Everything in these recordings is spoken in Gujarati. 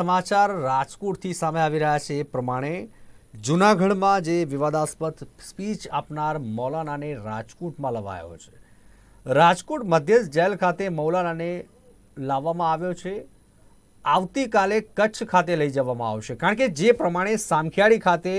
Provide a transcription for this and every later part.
સમાચાર રાજકોટથી સામે આવી રહ્યા છે એ પ્રમાણે જૂનાગઢમાં જે વિવાદાસ્પદ સ્પીચ આપનાર મૌલાનાને રાજકોટમાં લવાયો છે. રાજકોટ મધ્યસ્થ જેલ ખાતે મૌલાનાને લાવવામાં આવ્યો છે. આવતીકાલે કચ્છ ખાતે લઈ જવામાં આવશે. કારણ કે જે પ્રમાણે સામખિયાળી ખાતે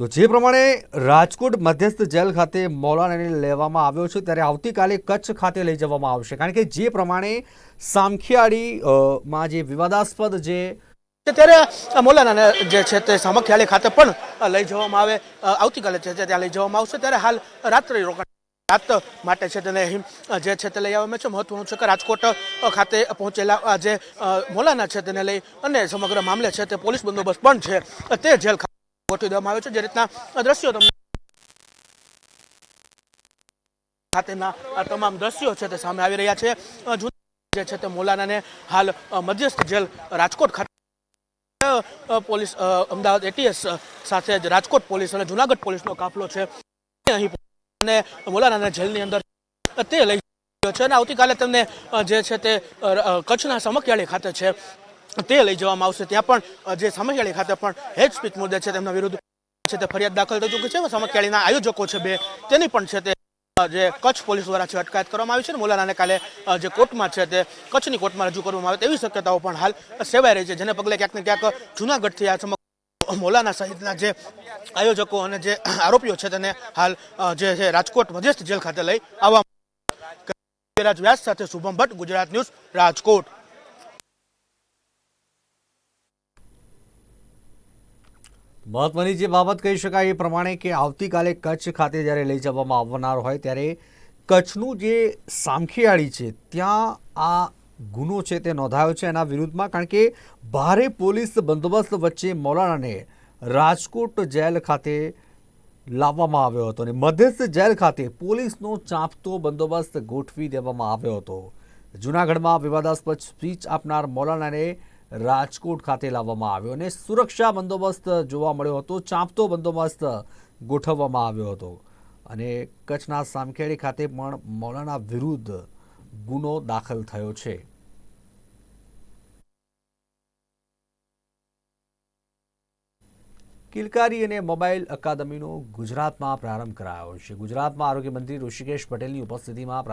તો જે પ્રમાણે રાજકોટ મધ્યસ્થ જેલ ખાતે મૌલાનાને લેવામાં આવ્યો છે, ત્યારે આવતીકાલે કચ્છ ખાતે લઈ જવામાં આવશે. કારણ કે જે પ્રમાણે સામખિયાળી માં જે વિવાદાસ્પદ જે ત્યારે મૌલાનાને જે છે તે સામખિયાળી ખાતે પણ લઈ જવામાં આવે આવતીકાલે છે ત્યાં લઈ જવામાં આવશે. ત્યારે હાલ રાત્રિ રોકાણ રાત માટે છે તેને અહીં જે છે તે લઈ આવવામાં છે મહત્વનું છે કે રાજકોટ ખાતે પહોંચેલા જે મૌલાના છે તેને લઈ અને સમગ્ર મામલે છે તે પોલીસ બંદોબસ્ત પણ છે, તે જેલ ગોઠવી દેવામાં આવ્યો છે જે રીતના દ્રશ્યો તમને ખાતેના આ તમામ દ્રશ્યો છે તે સામે આવી રહ્યા છે. જે છે તે મોલાનાને હાલ મધ્યસ્થ જેલ રાજકોટ ખાતે પોલીસ અમદાવાદ એટીએસ સાથે જ રાજકોટ પોલીસ અને જુનાગઢ પોલીસનો કાફલો છે. અહીં અને મોલાના જેલની અંદર તે લઈ ગયો છે અને આવતીકાલે તમને જે છે તે કચ્છના સમકયાળી ખાતે છે. તે લઈ જવામાં આવશે. ત્યાં પણ જે સમકિયાળી ખાતે પણ હેડ સ્પીચ મુદ્દે છે તેમના વિરુદ્ધ છે તે ફરિયાદ દાખલ થઈ ચૂકી છે. સમકિયાળીના આયોજકો છે બે. તેની પણ છે તે જે કચ્છ પોલીસ દ્વારા છે અટકાયત કરવામાં આવી છે અને મોલાનાને કાલે જે કોર્ટમાં છે તે કચ્છની કોર્ટમાં રજૂ કરવામાં આવે તેવી શક્યતાઓ પણ હાલ સેવાઈ રહી છે. જેને પગલે ક્યાંક ને ક્યાંક જુનાગઢથી આ સમગ્ર મોલાના સહિતના જે આયોજકો અને જે આરોપીઓ છે તેને હાલ જે છે રાજકોટ મધ્યસ્થ જેલ ખાતે લઈ આવવા વિરાજ વ્યાસ સાથે શુભમ ભટ્ટ, ગુજરાત ન્યૂઝ રાજકોટ. મહત્વની જે બાબત કહી શકાય એ પ્રમાણે કે આવતીકાલે કચ્છ ખાતે જ્યારે લઈ જવામાં આવનાર હોય ત્યારે કચ્છનું જે સામખિયાળી છે, ત્યાં આ ગુનો છે તે નોંધાયો છે એના વિરુદ્ધમાં કારણ કે ભારે પોલીસ બંદોબસ્ત વચ્ચે મૌલાનાને રાજકોટ જેલ ખાતે લાવવામાં આવ્યો હતો અને મધ્યસ્થ જેલ ખાતે પોલીસનો ચાંપતો બંદોબસ્ત ગોઠવી દેવામાં આવ્યો હતો. જૂનાગઢમાં વિવાદાસ્પદ સ્પીચ આપનાર મૌલાનાને રાજકોટ ખાતે લાવવામાં આવ્યો અને સુરક્ષા બંદોબસ્ત જોવા મળ્યો હતો, ચાંપતો બંદોબસ્ત ગોઠવવામાં આવ્યો હતો. અને કચ્છના સામખેડી ખાતે પણ મૌલાના વિરુદ્ધ ગુનો દાખલ થયો છે. કિલકારી અને મોબાઈલ અકાદમીનો ગુજરાતમાં પ્રારંભ કરાયો છે. ગુજરાતમાં આરોગ્ય મંત્રી ઋષિકેશ પટેલની ઉપસ્થિતિમાં